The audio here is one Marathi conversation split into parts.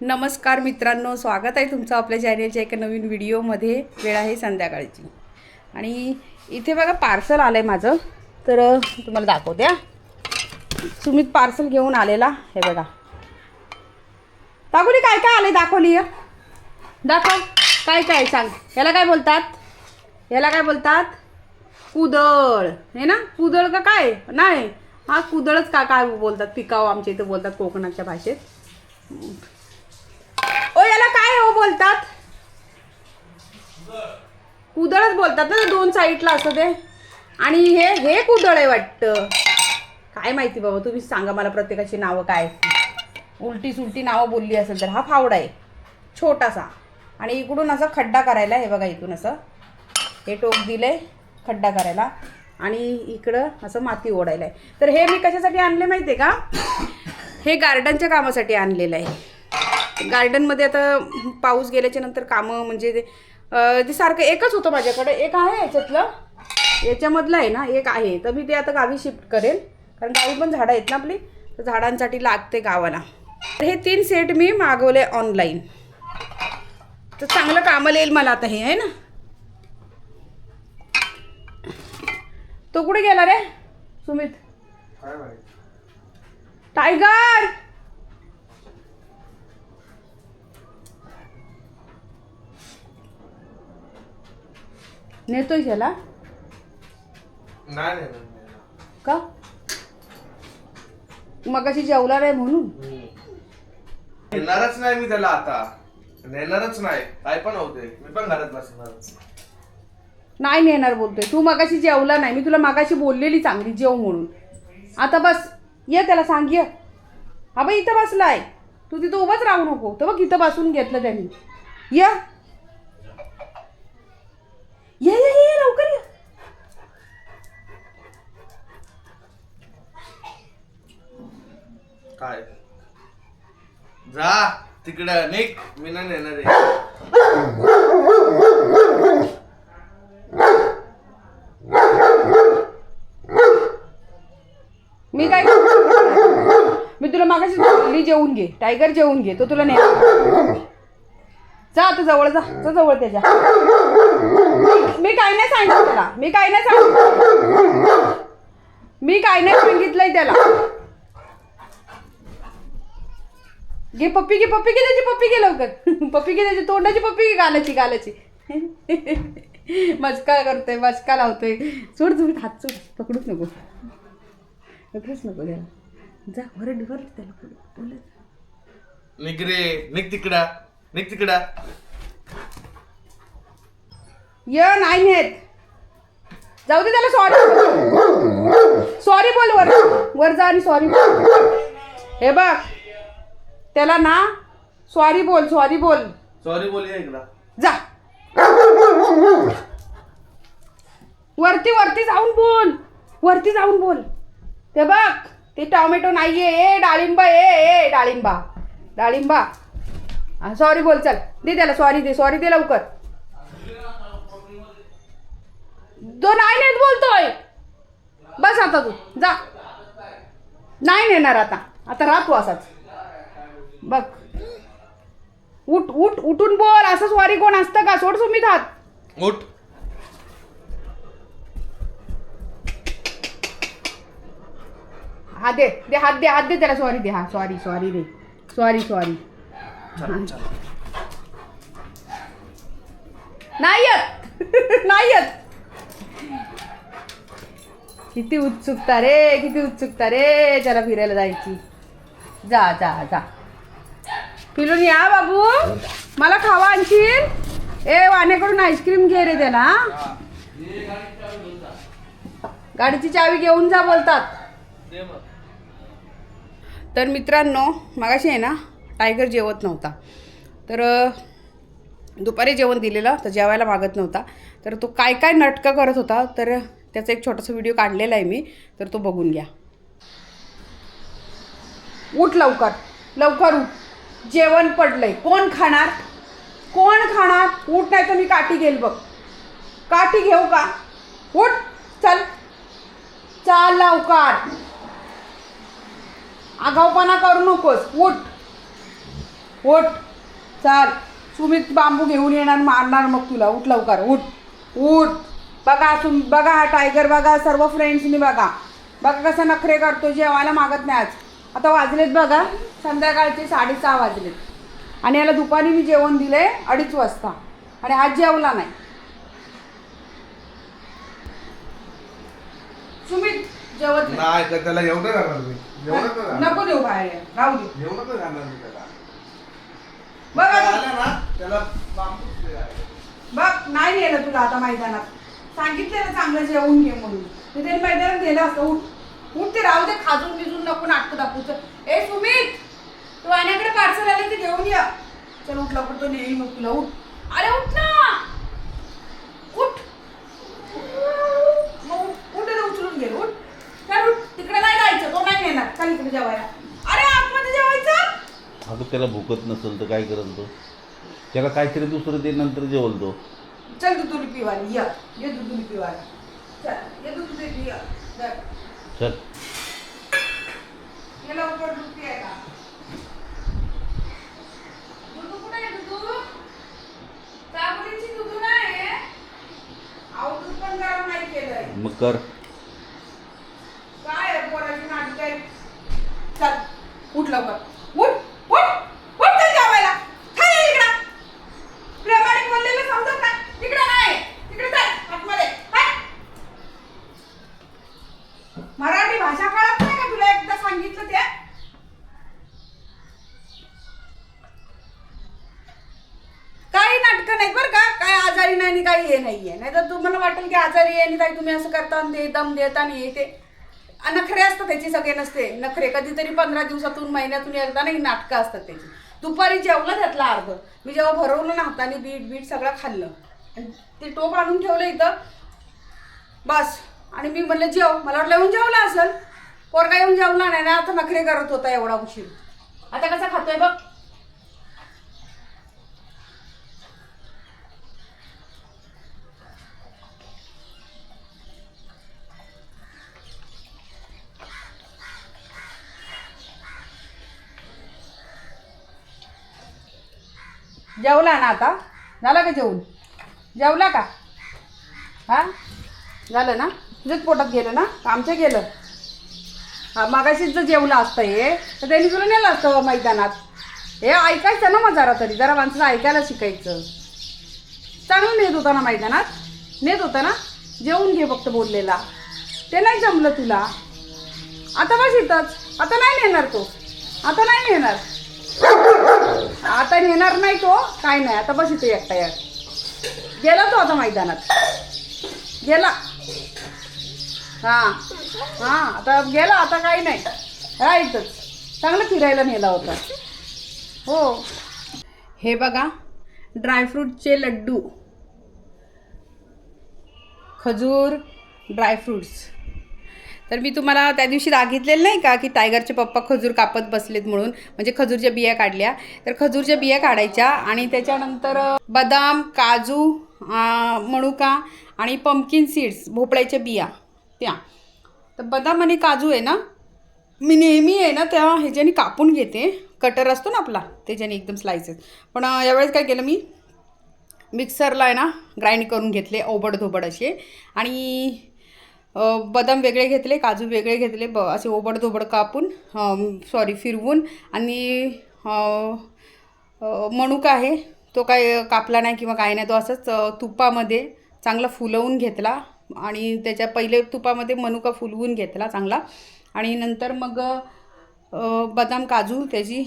नमस्कार मित्रांनो स्वागत आहे तुमचं आपल्या चॅनेलच्या एका नवीन व्हिडिओमध्ये वेळ आहे संध्याकाळची. आणि इथे बघा पार्सल आलं आहे माझं. तर तुम्हाला दाखवते हा. सुमित पार्सल घेऊन आलेला हे बघा. दाखवली काय काय आले दाखवली दाखव काय काय सांग. याला काय बोलतात? याला काय बोलतात? कुदळ. हे ना? कुदळ का काय? नाही. हा कुदळच का काय बोलतात? पिकाव आमच्या इथं बोलतात कोकणाच्या भाषेत. ओ याला काय हो बोलतात? कुदळच बोलतात ना दोन साईडला असं ते. आणि हे हे कुदळ आहे वाटतं. काय माहिती बाबा तुम्ही सांगा मला प्रत्येकाची नावं काय. उलटी सुलटी नावं बोलली असेल तर हा फावडा आहे. छोटासा. आणि इकडून असा खड्डा करायला हे बघा इथून असं. हे टोक दिलंय खड्डा करायला. आणि इकडं असं माती ओढायला आहे. तर हे मी कशासाठी आणले माहिती आहे का? हे गार्डनच्या कामासाठी आणलेलं आहे. गार्डनमध्ये आता पाऊस गेल्याच्यानंतर कामं म्हणजे ते सारखं एकच होतं माझ्याकडे. एक आहे याच्यातलं. याच्यामधलं आहे ना एक आहे. तर मी ते आता गावी शिफ्ट करेन. कारण गावी पण झाडं आहेत ना आपली. तर झाडांसाठी लागते गावाला. तर हे तीन सेट मी मागवले ऑनलाईन. तर चांगलं कामाला येईल मला आता हे आहे ना? तो कुठे गेला रे? सुमित. टायगर! नेतोय त्याला नाही. का? मगाशी जेवला नाही म्हणून? नेणारच नाही मी त्याला आता. नेणारच नाही. काय पण होते मी पण घरात बसणार नाही नेणार बोलतोय. तू मगाशी जेवला नाही. मी तुला मगाशी बोललेली चांगली जेव म्हणून. आता बस. ये त्याला सांग ये. हा बाई इथं बसलाय. तू तिथं उभाच राहू नको. तर बघ इथं बसून घेतलं त्यांनी. ये ये ये, ये लवकर ये काय? जा तिकडं निक मी नाही नेणार आहे. मी काय मी तुला मागाशी बोलली जेवून घे. टायगर जेवून घे. तो तुला नेणार जा तू जवळ जा. जा जवळ त्याच्या. मी काय नाही सांगितलं त्याला. मी काय नाही सांगितलं. मी काय नाही सांगितलंय त्याला. घे पप्पी घे पप्पी घे त्याची पप्पी घे लवकर. पप्पी घे त्याची तोंडाची पप्पी घे गालाची गालाची. मस्का करतोय मस्का लावतोय. सोड तुम्ही हात सोड. पकडूच नको. पकडूच नको त्याला. जा वरड वरड त्याला बोलत निक रे निक तिकडं. निक तिकडं. य नाही नेत. जाऊ दे त्याला सॉरी सॉरी बोल वर. वर जा आणि सॉरी हे बघ. त्याला ना सॉरी बोल सॉरी बोल. सॉरी इकडं. जा. वरती वरती जाऊन बोल. वरती जाऊन बोल. ते बघ ते टॉमॅटो नाहीये ए डाळिंबा ए ए डाळिंबा. डाळिंबा. सॉरी बोल चल. दे त्याला सॉरी दे सॉरी दे लवकर. तो नाही नेत बोलतोय. बस आता तू. जा. नाही नेणार आता. आता राहतो असाच. बघ. उठ उठ उठून बोल असं स्वारी कोण असतं का? सोड सुमित हात. उठ. हा दे दे हात दे हात दे त्याला. सॉरी दे हा सॉरी सॉरी दे सॉरी सॉरी चल चल. नाही येत. नाही येत. किती उत्सुकता रे किती उत्सुकता रे त्याला फिरायला जायची. जा जा जा. पिलून या बाबू. मला खावा आणशील? ए वाण्याकडून आईस्क्रीम घे रे त्याला. गाडीची चावी घेऊन जा बोलतात. तर मित्रांनो मगाशी आहे ना टायगर जेवत नव्हता. तर दुपारी जेवण दिलेलं तर जेवायला मागत नव्हता. तर तो काय काय नाटकं करत होता तर त्याचा एक छोटासा व्हिडिओ काढलेला आहे मी तर तो बघून घ्या. उठ लवकर. लवकर उठ. जेवण पडलंय. कोण खाणार? कोण खाणार? उठ नाही तर मी काठी घेईल बघ. काठी घेऊ का? उठ चल. चाल लवकर. आगाऊपणा करू नकोस. उठ. उठ. चाल. सुमित बांबू घेऊन येणार मारणार मग तुला. उठ लवकर. उठ. उठ. बघा तुम बघा टायगर बघा सर्व फ्रेंड्सनी बघा. बघा कसं नखरे करतो. जेवायला मागत नाही आज. आता वाजलेत बघा संध्याकाळचे साडेसहा वाजलेत. आणि याला दुपारी मी जेवण दिले अडीच वाजता. आणि आज जेवला नाही. सुमित जेवत नाही. नाही तर त्याला एवढं मी. एवढं तर घालणार. नको देऊ बाहेर राहू दे. एवढं तर मी त्याला. बघ आता. आला ना त्याला बांबूच द्यायला. बघ नाही नेलं तुला आता मैदानात. सांगितलं ना चांगलं जेवून घे म्हणून. मी ते मैदानात गेलं असतं. उठ. उठ ते राहू दे खाजून बिजून नको नाटकं दाखवू चल ए सुमित! तू आण्याकडे पार्सल आले ते घेऊन ये. चल उठ लवकर तो नेईल मग तुला उठ. अरे उठ ना! उठ! मग उठ उठ रे, उचलून घे उठ. चल उठ. तिकडे नाही जायचं तो नाही नेणार. चल इकडे जेवायला. अरे आतमध्ये जेवायचं? अगं त्याला भूकत नसेल तर काय करेल तो? त्याला काहीतरी दुसरं दे नंतर जेवल तो. चल दुधुली पिवायला या. ये दुधुली पिवायला चल ये दूध दे पिया चल. मग कर. काय आहे पोराची नाटक? आहे चल उठ लवकर उठ उठ उठ चल जेवायला खाली ये इकडं प्रेमाने बोललेलं समजत नाही तिकडे नाही तिकडे चल आतमध्ये हाय. मराठी भाषा कळत नाही का तुला एकदा सांगितलं ते काही नाटकं नाहीत बरं का काय आजारी नाही आणि काही हे नाहीये नाही तर तुम्हाला वाटेल येणे ताई तुम्ही असं करता आणि ते दम देता आणि ते. नखरे असतात त्याची सगळे नसते. नखरे कधीतरी पंधरा दिवसातून महिन्यातून एकदा नाही नाटकं असतात त्याची. दुपारी जेवलं त्यातलं अर्ध. मी जेव्हा भरवलं ना हाताने बीट बीट सगळं खाल्लं. आणि ते टोप आणून ठेवलं इथं. बस. आणि मी म्हणलं जेव. मला वाटलं येऊन जेवला असेल. पोरगा येऊन जेवला नाही ना आता नखरे करत होता एवढा उशीर. आता कसा खातोय बघ. जेवला ना आता? झाला का जेवून जेवला का? हां? झालं ना? तुझ्याच पोटात गेलं ना? आमच्या गेलं. हा मागाशीच जर जेवलं असतं हे तर त्यांनी तुला नेलं असतं हो मैदानात. हे ऐकायचं ना मग जरा तरी जरा माणसाला ऐकायला शिकायचं. चांगलं नेत होता ना मैदानात? नेत होता ना? जेवून घे फक्त बोललेला. ते नाही जमलं तुला. आता बस इथंच. आता नाही नेणार तो. आता नाही नेणार. आता नेणार नाही तो काय नाही. आता बस इथे एकटा या गेला तो आता मैदानात. गेला. हां. हां आता गेला आता काही नाही. राहायचंच चांगलं फिरायला नेला होता. हो. हे बघा ड्रायफ्रूटचे लड्डू. खजूर ड्रायफ्रूट्स. तर मी तुम्हाला त्या दिवशी सांगितलेलं नाही का की टायगरचे पप्पा खजूर कापत बसलेत म्हणून म्हणजे खजूरच्या बिया काढल्या. तर खजूरच्या बिया काढायच्या आणि त्याच्यानंतर बदाम काजू मणुका मनुका आणि पंपकिन सीड्स भोपळ्याच्या बिया त्या. तर बदाम आणि काजू आहे ना मी नेहमी आहे ना त्या ह्याच्याने कापून घेते. कटर असतो ना आपला त्याच्याने एकदम स्लायसेस पण यावेळेस काय केलं मी मिक्सरला आहे ना ग्राइंड करून घेतले ओबड धोबड असे. आणि बदाम वेगळे घेतले काजू वेगळे घेतले ब असे ओबडधोबड कापून सॉरी फिरवून. आणि अ, मनुका आहे तो काय कापला नाही किंवा काय नाही तो असंच तुपामध्ये चांगला फुलवून घेतला. आणि त्याच्या पहिले तुपामध्ये मनुका फुलवून घेतला चांगला. आणि नंतर मग बदाम काजू त्याची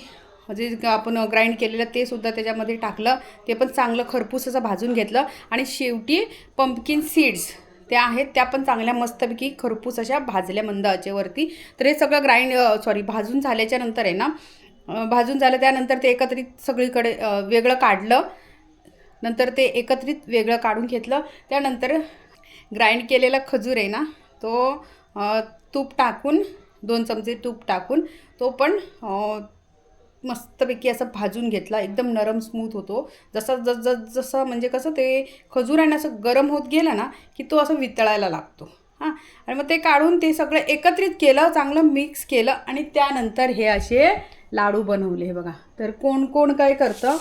जे आपण ग्राइंड केलेलं ते सुद्धा त्याच्यामध्ये टाकलं. ते पण चांगलं खरपूस असं भाजून घेतलं. आणि शेवटी पंपकिन सीड्स त्या आहेत त्या पण चांगल्या मस्तपैकी खरपूस अशा भाजल्या मंद आचेवरती तर हे सगळं ग्राइंड सॉरी भाजून झाल्याच्यानंतर आहे ना भाजून झालं त्यानंतर ते एकत्रित सगळीकडे वेगळं काढलं. नंतर ते एकत्रित वेगळं काढून घेतलं. त्यानंतर ग्राइंड केलेला खजूर आहे ना तो तूप टाकून दोन चमचे तूप टाकून तो पण मस्तपैकी असं भाजून घेतला. एकदम नरम स्मूथ होतो. जसं जस जस जसं म्हणजे कसं ते खजूर आणि असं गरम होत गेला ना की तो असं वितळायला लागतो. हां. आणि मग ते काढून ते सगळं एकत्रित केलं चांगलं मिक्स केलं आणि त्यानंतर हे असे लाडू बनवले. हे बघा. तर कोण कोण काय करतं?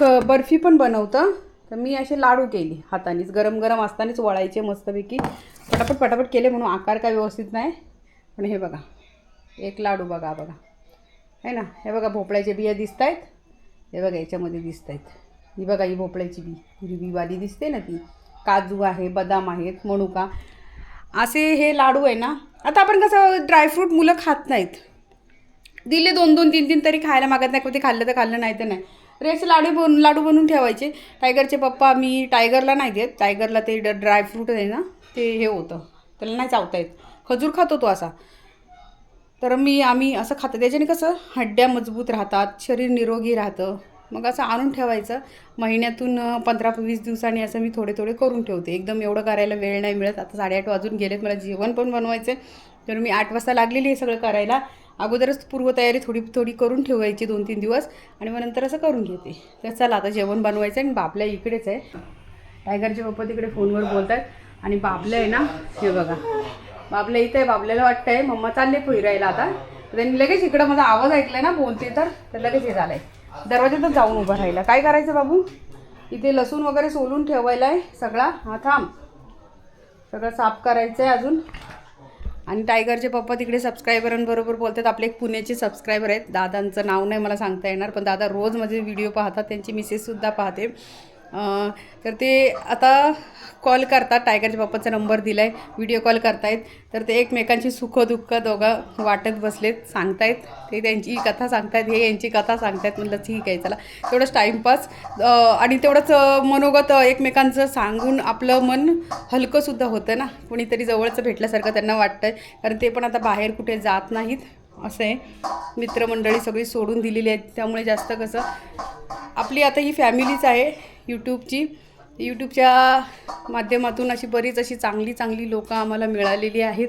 क बर्फी पण बनवतं. तर मी असे लाडू केली हातानेच. गरम गरम असतानाच वळायचे मस्तपैकी. पटापट पटापट केले म्हणून आकार काय व्यवस्थित नाही. पण हे बघा. एक लाडू बघा बघा. आहे ना? हे बघा भोपळ्याचे बिया दिसत आहेत हे बघा याच्यामध्ये दिसत आहेत ही बघा ही भोपळ्याची बी. हिरवीवाली दिसते ना ती. काजू आहे बदाम आहेत मणुका असे हे लाडू आहे ना? आता आपण कसं ड्रायफ्रूट मुलं खात नाहीत. दिले दोन दोन तीन तीन तरी खायला मागत नाही. कधी खाल्लं तर खाल्लं नाही तर नाही. तर असे लाडू बन लाडू बनवून ठेवायचे. टायगरचे पप्पा मी टायगरला नाही देत. टायगरला ते ड ड्रायफ्रूट आहे ना ते हे होतं. त्याला नाही चावता येत. खजूर खातो तो असा. तर मी आम्ही असं खातं त्याच्याने कसं हड्ड्या मजबूत राहतात शरीर निरोगी राहतं. मग असं आणून ठेवायचं. महिन्यातून पंधरा वीस दिवसांनी असं मी थोडे थोडे करून ठेवते. एकदम एवढं करायला वेळ नाही मिळत. आता साडेआठ वाजून गेलेत मला जेवण पण बनवायचं तर मी आठ वाजता लागलेली आहे सगळं करायला. अगोदरच पूर्वतयारी थोडी थोडी करून ठेवायची दोन तीन दिवस आणि मग नंतर असं करून घेते. तर चला आता जेवण बनवायचं आहे आणि बापल्या इकडेच आहे. टायगरचे पप्पा तिकडे फोनवर बोलत आहेत आणि बाबलं आहे ना हे बघा. बाबल्या इथे बाबल्याला वाटतंय. मम्मा चालले फिरायला आता. त्यांनी लगेच इकडं माझा आवाज ऐकलाय ना बोलते तर तर लगेच हे झालंय. दरवाज्यातच जाऊन उभं राहिला. काय करायचं बाबू? इथे लसूण वगैरे सोलून ठेवायला आहे सगळा. हा थांब. सगळं साफ करायचं आहे अजून. आणि टायगरचे पप्पा तिकडे सबस्क्रायबरांबरोबर बोलतात. आपले एक पुण्याचे सबस्क्रायबर आहेत. दादांचं नाव नाही मला सांगता येणार पण दादा रोज माझे व्हिडिओ पाहतात. त्यांची मिसेससुद्धा पाहते. तर ते आता कॉल करतात टायगरच्या बाप्पाचा नंबर दिला आहे व्हिडिओ कॉल करतायत. तर ते एकमेकांची सुखदुःख दोघं वाटत बसलेत सांगतायत. ते त्यांची कथा सांगतायत हे यांची कथा सांगतायत. म्हटलं ठीक आहे चला. तेवढंच टाईमपास आणि तेवढंच मनोगत एकमेकांचं सांगून आपलं मन हलकंसुद्धा होतं ना. कुणीतरी जवळचं भेटल्यासारखं त्यांना वाटतं आहे कारण ते पण आता बाहेर कुठे जात नाहीत असं आहे. मित्रमंडळी सगळी सोडून दिलेली आहेत. त्यामुळे जास्त कसं आपली आता ही फॅमिलीच आहे. यूट्यूबची. यूट्यूबच्या माध्यमातून अशी बरीच अशी चांगली चांगली लोकं आम्हाला मिळालेली आहेत.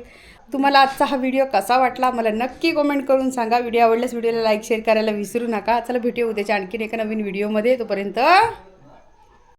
तुम्हाला आजचा हा व्हिडिओ कसा वाटला मला नक्की कमेंट करून सांगा. व्हिडिओ आवडल्यास व्हिडिओला लाईक शेअर करायला विसरू नका. चला भेटूया उद्याच्या आणखीन एका नवीन व्हिडिओमध्ये. तोपर्यंत